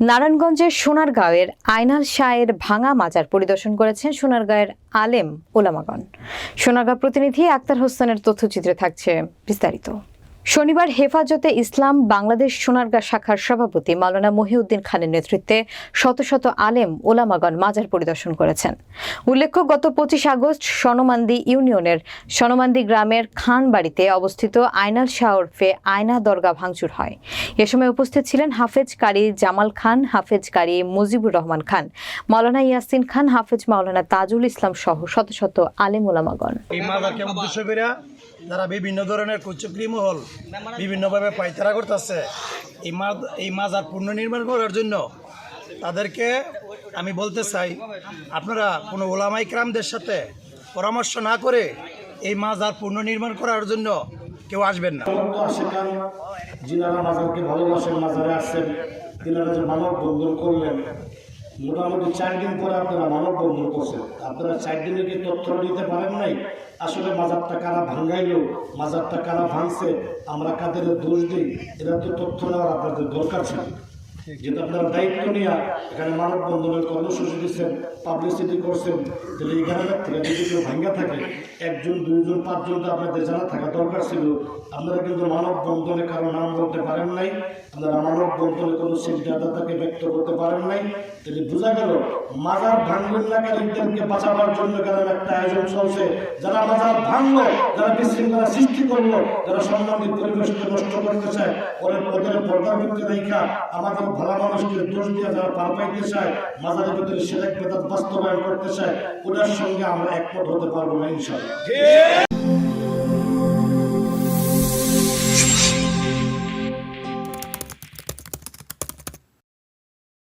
নারায়ণগঞ্জের সোনারগাঁওয়ের আইনাল শাহের ভাঙা মাজার পরিদর্শন করেছেন সোনারগাঁয়ের আলেম ওলামাগণ। সোনারগাঁও প্রতিনিধি আক্তার হোসেনের তথ্যচিত্রে থাকছে বিস্তারিত। শনিবার হেফাজতে ইসলাম বাংলাদেশ সোনারগাঁ শাখার সভাপতি মাওলানা মহিউদ্দিন খানের নেতৃত্বে শত শত আলেম ওলামাগণ মাজার পরিদর্শন করেছেন। উল্লেখ্য, গত পঁচিশ আগস্ট সনমান্দি ইউনিয়নের সনমান্দি গ্রামের খান বাড়িতে অবস্থিত আইনাল শাহ ওরফে আয়না দরগা ভাঙচুর হয়। এ সময় উপস্থিত ছিলেন হাফেজ কারি জামাল খান হাফেজ কারি মুজিবুর রহমান খান, মাওলানা ইয়াসিন খান, হাফেজ মাওলানা তাজুল ইসলাম সহ শত শত আলেম ওলামাগণ। যারা বিভিন্ন ধরনের কুচক্রি মহল বিভিন্নভাবে পাইতারা করতেছে। এই মাজ এই মাজার পুনর্নির্মাণ করার জন্য তাদেরকে আমি বলতে চাই, আপনারা কোনো ওলামাই ক্রামদের সাথে পরামর্শ না করে এই মাজার পুনর্নির্মাণ করার জন্য কেউ আসবেন না। যিনারা মাজারকে ভালোবাসেন মাজারে আসছেন তিনারা যে মানব বন্ধন করলেন মোটামুটি চার দিন পরে আপনারা মানব বন্ধন করছেন। আপনারা চার দিনে কি তথ্য নিতে পারেন নাই? আসলে মাজারটা কারা ভাঙ্গাইলো? মাজারটা কারা ভাঙছে? আমরা কাদের দোষ দিই? এটা তো তথ্য নেওয়ার আপনাদের দরকার ছিল। যেটা আপনারা দায়িত্ব নিয়ে এখানে মানব বন্ধনের কর্মসূচি দিচ্ছেন পাবলিসিটি করছেন তাহলে গ্রামের থেকে যদি কেউ ভাঙ্গা থাকে, একজন, দুইজন, পাঁচজন তো আপনাদের জানা থাকা দরকার ছিল, আপনারা কিন্তু মানব বন্ধনে কারও নাম বলতে পারেন নাই, আপনারা মানব বন্ধনে কোনো সিদ্ধান্ততাকে ব্যক্ত করতে পারেন নাই। তাহলে বোঝা গেল, মাজার ভাঙ্গনকারীদেরকে বাঁচাবার জন্য কেন একটা আয়োজন চলছে? যারা মাজার ভাঙলো, যারা বিশৃঙ্খলা সৃষ্টি করল, যারা সম্মানিত পরিবেশকে নষ্ট করতে চায় পরে ওদের পর্দার রেখা আমাদের ভালো মানুষকে দোষ দিয়ে যারা পার পাইতে চায় মাজারের ভিতরে সেরেক বেদাত বাস্তবায়ন করতে চায় ওনার সঙ্গে আমরা একমত হতে পারব না ইনশাল্লাহ